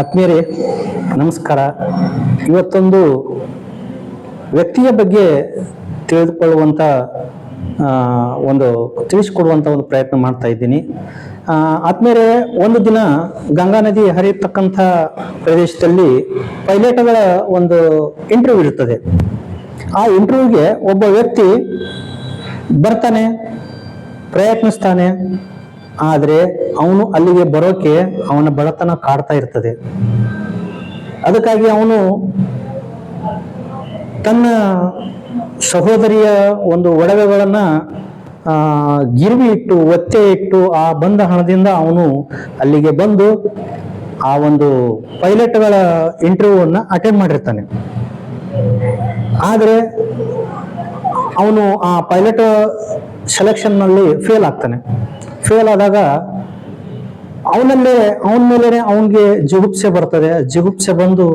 ಆತ್ಮೀಯರೇ, ನಮಸ್ಕಾರ. ಇವತ್ತೊಂದು ವ್ಯಕ್ತಿಯ ಬಗ್ಗೆ ತಿಳಿದುಕೊಳ್ಳುವಂಥ ಒಂದು ತಿಳಿಸ್ಕೊಡುವಂಥ ಒಂದು ಪ್ರಯತ್ನ ಮಾಡ್ತಾ ಇದ್ದೀನಿ. ಆದ್ಮೇಲೆ ಒಂದು ದಿನ ಗಂಗಾ ನದಿ ಹರಿಯತಕ್ಕಂಥ ಪ್ರದೇಶದಲ್ಲಿ ಪೈಲಟ್ಗಳ ಒಂದು ಇಂಟರ್ವ್ಯೂ ಇರ್ತದೆ ಆ ಇಂಟರ್ವ್ಯೂಗೆ ಒಬ್ಬ ವ್ಯಕ್ತಿ ಬರ್ತಾನೆ, ಪ್ರಯತ್ನಿಸ್ತಾನೆ ಆದರೆ ಅವನು ಅಲ್ಲಿಗೆ ಬರೋಕೆ ಅವನ ಬಡತನ ಕಾಡ್ತಾ ಇರ್ತದೆ. ಅದಕ್ಕಾಗಿ ಅವನು ತನ್ನ ಸಹೋದರಿಯ ಒಂದು ಒಡವೆಗಳನ್ನ ಗಿರ್ವಿ ಇಟ್ಟು, ಒತ್ತೆ ಇಟ್ಟು ಆ ಬಂದ ಹಣದಿಂದ ಅವನು ಅಲ್ಲಿಗೆ ಬಂದು ಆ ಒಂದು ಪೈಲಟ್ಗಳ ಇಂಟರ್ವ್ಯೂವನ್ನ ಅಟೆಂಡ್ ಮಾಡಿರ್ತಾನೆ. ಆದರೆ ಅವನು ಆ ಪೈಲಟ್ ಸೆಲೆಕ್ಷನ್ನಲ್ಲಿ ಫೇಲ್ ಆಗ್ತಾನೆ. ಫೇಲ್ ಆದಾಗ ಅವನಲ್ಲೇ ಅವನ ಮೇಲೇ ಅವನಿಗೆ ಜಿಗುಪ್ಸೆ ಬರ್ತದೆ. ಜಿಗುಪ್ಸೆ ಬಂದು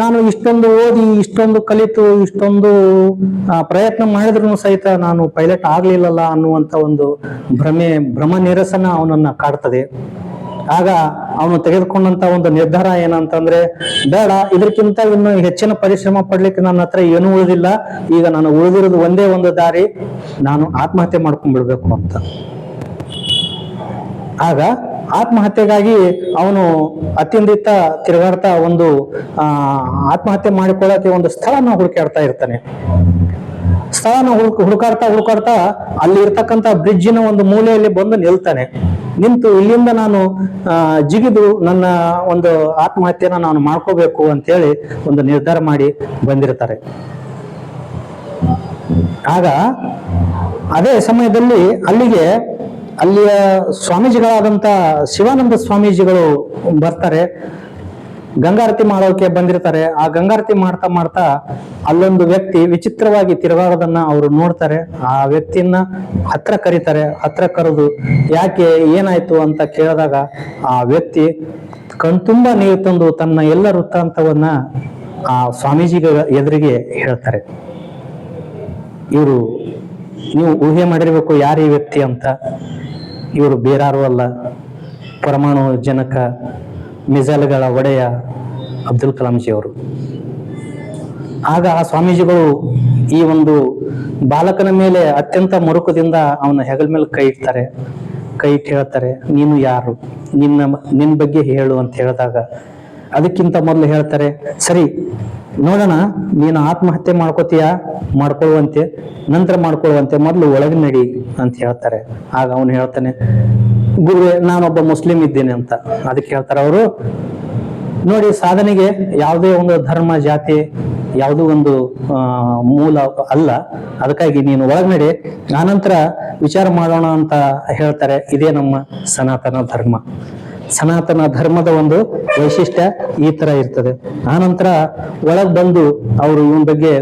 ನಾನು ಇಷ್ಟೊಂದು ಓದಿ, ಇಷ್ಟೊಂದು ಕಲಿತು, ಇಷ್ಟೊಂದು ಪ್ರಯತ್ನ ಮಾಡಿದ್ರು ಸಹಿತ ನಾನು ಪೈಲಟ್ ಆಗ್ಲಿಲ್ಲಲ್ಲ ಅನ್ನುವಂತ ಒಂದು ಭ್ರಮೆ, ಭ್ರಮ ನಿರಸನ ಅವನನ್ನ ಕಾಡ್ತದೆ. ಆಗ ಅವನು ತೆಗೆದುಕೊಂಡಂತ ಒಂದು ನಿರ್ಧಾರ ಏನಂತಂದ್ರೆ, ಬೇಡ ಇದಕ್ಕಿಂತ ಇನ್ನು ಹೆಚ್ಚಿನ ಪರಿಶ್ರಮ ಪಡ್ಲಿಕ್ಕೆ ನನ್ನ ಹತ್ರ ಏನೂ ಉಳಿದಿಲ್ಲ. ಈಗ ನಾನು ಉಳಿದಿರೋದು ಒಂದೇ ಒಂದು ದಾರಿ, ನಾನು ಆತ್ಮಹತ್ಯೆ ಮಾಡ್ಕೊಂಡ್ಬಿಡ್ಬೇಕು ಅಂತ. ಆಗ ಆತ್ಮಹತ್ಯೆಗಾಗಿ ಅವನು ಅತ್ಯಂತ ತಿರುಗಾಡ್ತಾ ಒಂದು ಆತ್ಮಹತ್ಯೆ ಮಾಡಿಕೊಳ್ಳಕ್ಕೆ ಒಂದು ಸ್ಥಳನ ಹುಡುಕಾಡ್ತಾ ಇರ್ತಾನೆ. ಸ್ಥಳನ ಹುಡುಕ್ ಹುಡುಕಾಡ್ತಾ ಹುಡುಕಾಡ್ತಾ ಅಲ್ಲಿ ಇರ್ತಕ್ಕಂತ ಬ್ರಿಡ್ಜಿನ ಒಂದು ಮೂಲೆಯಲ್ಲಿ ಬಂದು ನಿಲ್ತಾನೆ. ನಿಂತು ಇಲ್ಲಿಂದ ನಾನು ಜಿಗಿದು ನನ್ನ ಒಂದು ಆತ್ಮಹತ್ಯೆನ ನಾನು ಮಾಡ್ಕೋಬೇಕು ಅಂತೇಳಿ ಒಂದು ನಿರ್ಧಾರ ಮಾಡಿ ಬಂದಿರ್ತಾರೆ. ಆಗ ಅದೇ ಸಮಯದಲ್ಲಿ ಅಲ್ಲಿಗೆ ಅಲ್ಲಿಯ ಸ್ವಾಮೀಜಿಗಳಾದಂತ ಶಿವಾನಂದ ಸ್ವಾಮೀಜಿಗಳು ಬರ್ತಾರೆ. ಗಂಗಾರತಿ ಮಾಡೋಕೆ ಬಂದಿರ್ತಾರೆ. ಆ ಗಂಗಾರತಿ ಮಾಡ್ತಾ ಮಾಡ್ತಾ ಅಲ್ಲೊಂದು ವ್ಯಕ್ತಿ ವಿಚಿತ್ರವಾಗಿ ತಿರುಗಾಡೋದನ್ನ ಅವರು ನೋಡ್ತಾರೆ. ಆ ವ್ಯಕ್ತಿಯನ್ನ ಹತ್ರ ಕರೀತಾರೆ. ಹತ್ರ ಕರೆದು ಯಾಕೆ ಏನಾಯ್ತು ಅಂತ ಕೇಳಿದಾಗ ಆ ವ್ಯಕ್ತಿ ಕಣ್ತುಂಬ ನೀರು ತಂದು ತನ್ನ ಎಲ್ಲ ವೃತ್ತಾಂತವನ್ನ ಆ ಸ್ವಾಮೀಜಿಗಳ ಎದುರಿಗೆ ಹೇಳ್ತಾರೆ. ಇವರು ನೀವು ಊಹೆ ಮಾಡಿರ್ಬೇಕು ಯಾರು ಈ ವ್ಯಕ್ತಿ ಅಂತ. ಇವರು ಬೇರಾರು ಅಲ್ಲ. ಪರಮಾಣು ಜನಕ, ಮಿಸೈಲ್ಗಳ ಒಡೆಯ ಅಬ್ದುಲ್ ಕಲಾಂಜಿ ಅವರು. ಆಗ ಆ ಸ್ವಾಮೀಜಿಗಳು ಈ ಒಂದು ಬಾಲಕನ ಮೇಲೆ ಅತ್ಯಂತ ಮುರುಕದಿಂದ ಅವನ ಹೆಗಲ ಮೇಲೆ ಕೈ ಇಡ್ತಾರೆ. ಕೈ ಇಟ್ಟು ಹೇಳ್ತಾರೆ, ನೀನು ಯಾರು? ನಿನ್ನ ನಿನ್ನ ಬಗ್ಗೆ ಹೇಳು ಅಂತ ಹೇಳಿದಾಗ ಅದಕ್ಕಿಂತ ಮೊದಲು ಹೇಳ್ತಾರೆ, ಸರಿ, ನೋಡೋಣ, ನೀನು ಆತ್ಮಹತ್ಯೆ ಮಾಡ್ಕೋತೀಯ? ಮಾಡ್ಕೊಳ್ಳುವಂತೆ ನಂತರ ಮಾಡ್ಕೊಳ್ಳುವಂತೆ ಮೊದಲು ಒಳಗೆ ನಡಿ, ಅಂತ ಹೇಳ್ತಾರೆ. ಆಗ ಅವನು ಹೇಳ್ತಾನೆ, ಗುರುವೆ, ನಾನೊಬ್ಬ ಮುಸ್ಲಿಂ ಇದ್ದೇನೆ ಅಂತ. ಅದಕ್ಕೆ ಹೇಳ್ತಾರೆ ಅವರು, ನೋಡಿ, ಸಾಧನೆಗೆ ಯಾವುದೇ ಒಂದು ಧರ್ಮ, ಜಾತಿ, ಯಾವುದೋ ಒಂದು ಮೂಲ ಅಲ್ಲ. ಅದಕ್ಕಾಗಿ ನೀನು ಒಳಗಡೆ ಆನಂತರ ವಿಚಾರ ಮಾಡೋಣ ಅಂತ ಹೇಳ್ತಾರೆ. ಇದೇ ನಮ್ಮ ಸನಾತನ ಧರ್ಮ. ಸನಾತನ ಧರ್ಮದ ಒಂದು ವೈಶಿಷ್ಟ್ಯ ಈ ತರ ಇರ್ತದೆ. ಆನಂತರ ಒಳಗ್ ಬಂದು ಅವರು ಇವನ್ ಬಗ್ಗೆ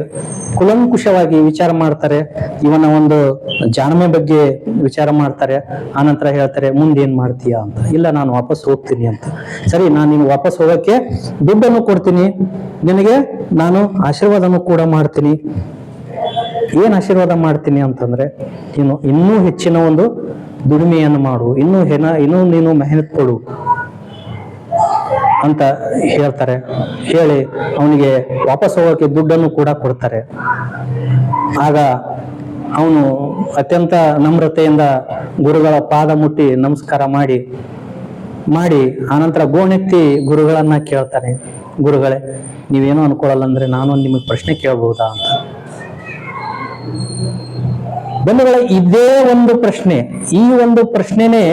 ಕುಲಂಕುಷವಾಗಿ ವಿಚಾರ ಮಾಡ್ತಾರೆ. ಇವನ ಒಂದು ಜಾಣ್ಮೆ ಬಗ್ಗೆ ವಿಚಾರ ಮಾಡ್ತಾರೆ. ಆನಂತರ ಹೇಳ್ತಾರೆ, ಮುಂದೆ ಏನ್ ಮಾಡ್ತೀಯಾ ಅಂತ? ಇಲ್ಲ, ನಾನು ವಾಪಸ್ ಹೋಗ್ತೀನಿ ಅಂತ. ಸರಿ, ನಾನು ನಿಮ್ಗೆ ವಾಪಸ್ ಹೋಗಕ್ಕೆ ದುಡ್ಡನ್ನು ಕೊಡ್ತೀನಿ. ನಿನಗೆ ನಾನು ಆಶೀರ್ವಾದನು ಕೂಡ ಮಾಡ್ತೀನಿ. ಏನ್ ಆಶೀರ್ವಾದ ಮಾಡ್ತೀನಿ ಅಂತಂದ್ರೆ, ನೀನು ಇನ್ನೂ ಹೆಚ್ಚಿನ ಒಂದು ದುಡಿಮೆಯನ್ನು ಮಾಡು. ಇನ್ನೂ ಹೆನ ಇನ್ನೂ ನೀನು ಮೆಹನತ್ ಕೊಡು ಅಂತ ಹೇಳ್ತಾರೆ. ಹೇಳಿ ಅವನಿಗೆ ವಾಪಸ್ ಹೋಗೋಕೆ ದುಡ್ಡನ್ನು ಕೂಡ ಕೊಡ್ತಾರೆ. ಆಗ ಅವನು ಅತ್ಯಂತ ನಮ್ರತೆಯಿಂದ ಗುರುಗಳ ಪಾದ ಮುಟ್ಟಿ ನಮಸ್ಕಾರ ಮಾಡಿ ಮಾಡಿ ಆನಂತರ ಗೋಣೆತ್ತಿ ಗುರುಗಳನ್ನ ಕೇಳ್ತಾರೆ. ಗುರುಗಳೇ, ನೀವೇನೋ ಅನ್ಕೊಳ್ಳಲ್ಲ ಅಂದ್ರೆ ನಾನು ನಿಮಗೆ ಪ್ರಶ್ನೆ ಕೇಳಬಹುದಾ ಅಂತ. ಬಂಧುಗಳೇ, ಇದೇ ಒಂದು ಪ್ರಶ್ನೆ. ಈ ಒಂದು ಪ್ರಶ್ನೆನೇ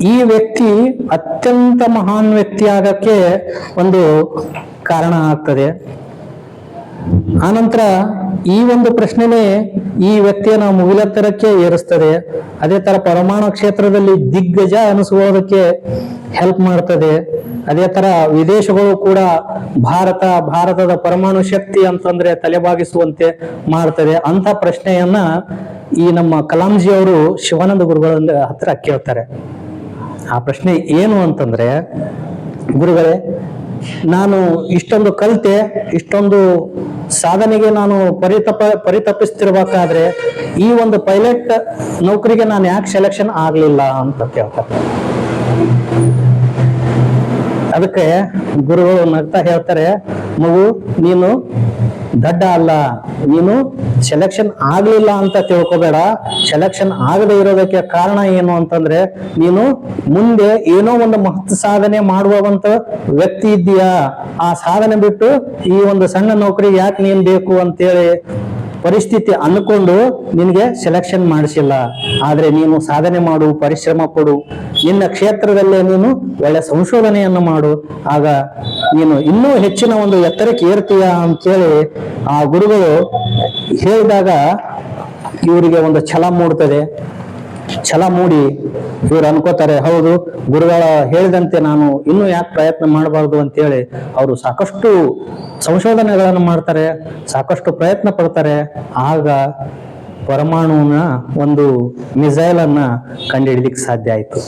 ಈ ವ್ಯಕ್ತಿ ಅತ್ಯಂತ ಮಹಾನ್ ವ್ಯಕ್ತಿ ಆಗಕ್ಕೆ ಒಂದು ಕಾರಣ ಆಗ್ತದೆ. ಆನಂತರ ಈ ಒಂದು ಪ್ರಶ್ನೆನೇ ಈ ವ್ಯಕ್ತಿಯನ್ನು ಮುಗಿಲೆತ್ತರಕ್ಕೆ ಏರಿಸ್ತದೆ. ಅದೇ ತರ ಪರಮಾಣು ಕ್ಷೇತ್ರದಲ್ಲಿ ದಿಗ್ಗಜ ಅನಿಸುವುದಕ್ಕೆ ಹೆಲ್ಪ್ ಮಾಡ್ತದೆ. ಅದೇ ತರ ವಿದೇಶಗಳು ಕೂಡ ಭಾರತ, ಭಾರತದ ಪರಮಾಣು ಶಕ್ತಿ ಅಂತಂದ್ರೆ ತಲೆಬಾಗಿಸುವಂತೆ ಮಾಡ್ತದೆ. ಅಂತ ಪ್ರಶ್ನೆಯನ್ನ ಈ ನಮ್ಮ ಕಲಾಂಜಿ ಅವರು ಶಿವಾನಂದ ಗುರುಗಳ ಹತ್ರ ಕೇಳ್ತಾರೆ. ಆ ಪ್ರಶ್ನೆ ಏನು ಅಂತಂದ್ರೆ, ಗುರುಗಳೇ ನಾನು ಇಷ್ಟೊಂದು ಕಲಿತೆ, ಇಷ್ಟೊಂದು ಸಾಧನೆಗೆ ನಾನು ಪರಿತಪ, ಪರಿತಪಿಸ್ತಿರ್ಬೇಕಾದ್ರೆ ಈ ಒಂದು ಪೈಲಟ್ ನೌಕರಿಗೆ ನಾನು ಯಾಕೆ ಸೆಲೆಕ್ಷನ್ ಆಗಲಿಲ್ಲ ಅಂತ ಕೇಳ್ತಾರೆ. ಅದಕ್ಕೆ ಗುರುಗಳು ನಗ್ತಾ ಹೇಳ್ತಾರೆ, ಮಗು, ನೀನು ದಡ್ಡ ಅಲ್ಲ, ನೀನು ಸೆಲೆಕ್ಷನ್ ಆಗ್ಲಿಲ್ಲ ಅಂತ ತಿಳ್ಕೊಬೇಡ. ಸೆಲೆಕ್ಷನ್ ಆಗದೆ ಇರೋದಕ್ಕೆ ಕಾರಣ ಏನು ಅಂತಂದ್ರೆ, ನೀನು ಮುಂದೆ ಏನೋ ಒಂದು ಮಹತ್ ಸಾಧನೆ ಮಾಡುವಂತ ವ್ಯಕ್ತಿ ಇದ್ದೀಯಾ. ಆ ಸಾಧನೆ ಬಿಟ್ಟು ಈ ಒಂದು ಸಣ್ಣ ನೌಕರಿ ಯಾಕೆ ನೀನ್ ಬೇಕು ಅಂತೇಳಿ ಪರಿಸ್ಥಿತಿ ಅನ್ಕೊಂಡು ನಿನಗೆ ಸೆಲೆಕ್ಷನ್ ಮಾಡಿಸಿಲ್ಲ. ಆದ್ರೆ ನೀನು ಸಾಧನೆ ಮಾಡು, ಪರಿಶ್ರಮ ಕೊಡು. ನಿನ್ನ ಕ್ಷೇತ್ರದಲ್ಲೇ ನೀನು ಒಳ್ಳೆ ಸಂಶೋಧನೆಯನ್ನು ಮಾಡು. ಆಗ ನೀನು ಇನ್ನೂ ಹೆಚ್ಚಿನ ಒಂದು ಎತ್ತರಕ್ಕೆ ಏರ್ತೀಯ ಅಂತೇಳಿ ಆ ಗುರುಗಳು ಹೇಳಿದಾಗ ಇವರಿಗೆ ಒಂದು ಛಲ ಮೂಡ್ತದೆ. ಛಲ ಮೂಡಿ ಇವ್ರು ಅನ್ಕೋತಾರೆ, ಹೌದು, ಗುರುಗಳ ಹೇಳಿದಂತೆ ನಾನು ಇನ್ನೂ ಯಾಕೆ ಪ್ರಯತ್ನ ಮಾಡಬಾರ್ದು? ಅಂತೇಳಿ ಅವರು ಸಾಕಷ್ಟು ಸಂಶೋಧನೆಗಳನ್ನು ಮಾಡ್ತಾರೆ, ಸಾಕಷ್ಟು ಪ್ರಯತ್ನ ಪಡ್ತಾರೆ. ಆಗ ಪರಮಾಣುವಿನ ಒಂದು ಮಿಸೈಲನ್ನು ಕಂಡುಹಿಡಿದಕ್ಕೆ ಸಾಧ್ಯ ಆಯಿತು.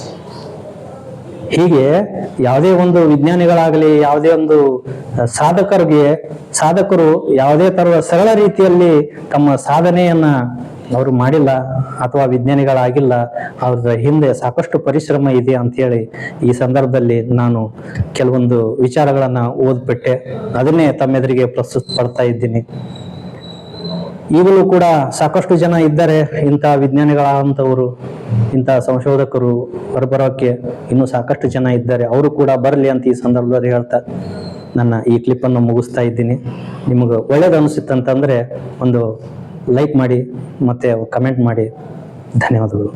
ಹೀಗೆ ಯಾವುದೇ ಒಂದು ವಿಜ್ಞಾನಿಗಳಾಗಲಿ, ಯಾವುದೇ ಒಂದು ಸಾಧಕರಿಗೆ, ಸಾಧಕರು ಯಾವುದೇ ತರುವ ಸರಳ ರೀತಿಯಲ್ಲಿ ತಮ್ಮ ಸಾಧನೆಯನ್ನ ಅವರು ಮಾಡಿಲ್ಲ ಅಥವಾ ವಿಜ್ಞಾನಿಗಳಾಗಿಲ್ಲ, ಅವ್ರ ಹಿಂದೆ ಸಾಕಷ್ಟು ಪರಿಶ್ರಮ ಇದೆ ಅಂತೇಳಿ ಈ ಸಂದರ್ಭದಲ್ಲಿ ನಾನು ಕೆಲವೊಂದು ವಿಚಾರಗಳನ್ನು ಓದ್ಬಿಟ್ಟೆ. ಅದನ್ನೇ ತಮ್ಮೆದುರಿಗೆ ಪ್ರಸ್ತುತ ಪಡ್ತಾ ಇದ್ದೀನಿ. ಈಗಲೂ ಕೂಡ ಸಾಕಷ್ಟು ಜನ ಇದ್ದಾರೆ ಇಂಥ ವಿಜ್ಞಾನಿಗಳಾದಂಥವರು, ಇಂಥ ಸಂಶೋಧಕರು ಹೊರಬರೋಕ್ಕೆ ಇನ್ನೂ ಸಾಕಷ್ಟು ಜನ ಇದ್ದಾರೆ. ಅವರು ಕೂಡ ಬರಲಿ ಅಂತ ಈ ಸಂದರ್ಭದಲ್ಲಿ ಹೇಳ್ತಾ ನನ್ನ ಈ ಕ್ಲಿಪ್ಪನ್ನು ಮುಗಿಸ್ತಾ ಇದ್ದೀನಿ. ನಿಮಗೆ ಒಳ್ಳೇದು ಅನಿಸುತ್ತಂತಂದರೆ ಒಂದು ಲೈಕ್ ಮಾಡಿ ಮತ್ತು ಕಮೆಂಟ್ ಮಾಡಿ. ಧನ್ಯವಾದಗಳು.